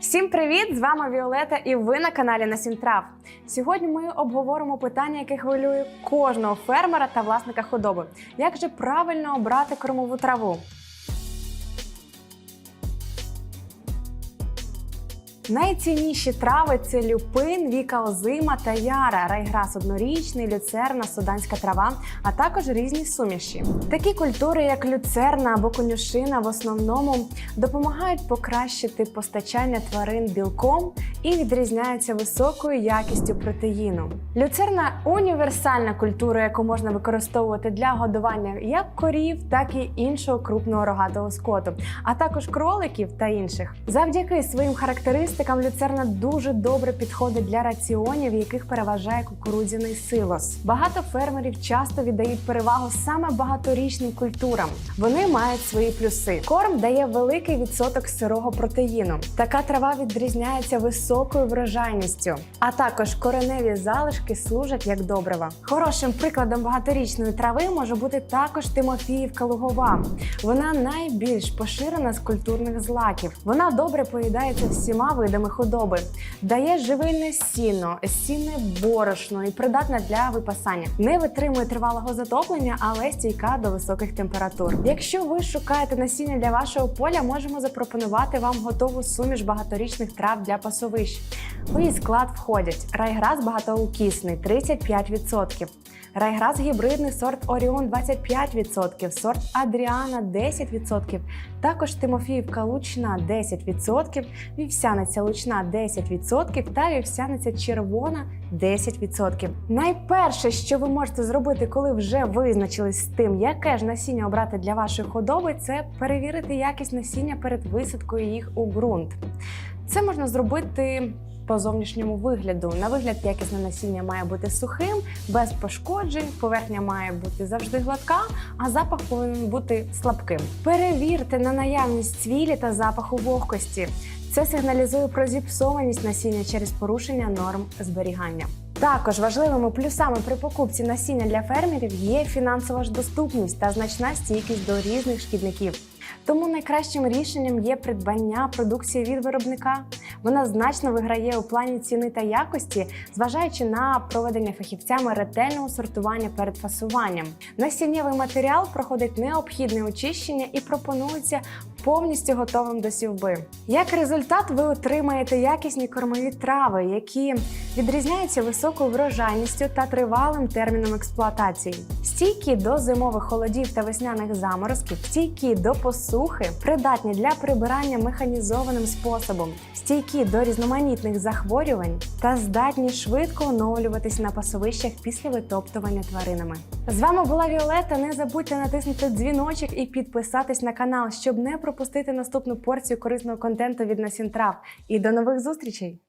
Всім привіт! З вами Віолета, і ви на каналі Насінтрав. Сьогодні ми обговоримо питання, яке хвилює кожного фермера та власника худоби. Як же правильно обрати кормову траву? Найцінніші трави це люпин, віка озима та яра, райграс однорічний, люцерна, суданська трава, а також різні суміші. Такі культури, як люцерна або конюшина, в основному допомагають покращити постачання тварин білком і відрізняються високою якістю протеїну. Люцерна універсальна культура, яку можна використовувати для годування як корів, так і іншого крупного рогатого скоту, а також кроликів та інших. Завдяки своїм характеристикам люцерна дуже добре підходить для раціонів, в яких переважає кукурудзяний силос. Багато фермерів часто віддають перевагу саме багаторічним культурам. Вони мають свої плюси. Корм дає великий відсоток сирого протеїну. Така трава відрізняється високою врожайністю, а також кореневі залишки служать як добрива. Хорошим прикладом багаторічної трави може бути також Тимофіївка лугова. Вона найбільш поширена з культурних злаків. Вона добре поїдається всіма видами худоби, дає живильне сіно, сінне борошно і придатна для випасання. Не витримує тривалого затоплення, але стійка до високих температур. Якщо ви шукаєте насіння для вашого поля, можемо запропонувати вам готову суміш багаторічних трав для пасовищ. У її склад входять райграс багатоукісний 35%, райграс гібридний сорт Оріон 25%, сорт Адріана 10%, також Тимофіївка лучна 10%, вівсяниця лучна 10% та вівсяниця червона 10%. Найперше, що ви можете зробити, коли вже визначились з тим, яке ж насіння обрати для вашої худоби, це перевірити якість насіння перед висадкою їх у ґрунт. Це можна зробити по зовнішньому вигляду. На вигляд якісне насіння має бути сухим, без пошкоджень, поверхня має бути завжди гладка, а запах повинен бути слабким. Перевірте на наявність цвілі та запаху вогкості. Це сигналізує про зіпсованість насіння через порушення норм зберігання. Також важливими плюсами при покупці насіння для фермерів є фінансова ж доступність та значна стійкість до різних шкідників. Тому найкращим рішенням є придбання продукції від виробника. Вона значно виграє у плані ціни та якості, зважаючи на проведення фахівцями ретельного сортування перед фасуванням. Насіннєвий матеріал проходить необхідне очищення і пропонується повністю готовим до сівби. Як результат, ви отримаєте якісні кормові трави, які відрізняються високою врожайністю та тривалим терміном експлуатації, стійкі до зимових холодів та весняних заморозків, стійкі до посухи, придатні для прибирання механізованим способом, стійкі до різноманітних захворювань та здатні швидко оновлюватись на пасовищах після витоптування тваринами. З вами була Віолета. Не забудьте натиснути дзвіночок і підписатись на канал, щоб не пропустити наступну порцію корисного контенту від Насінтрав. І до нових зустрічей!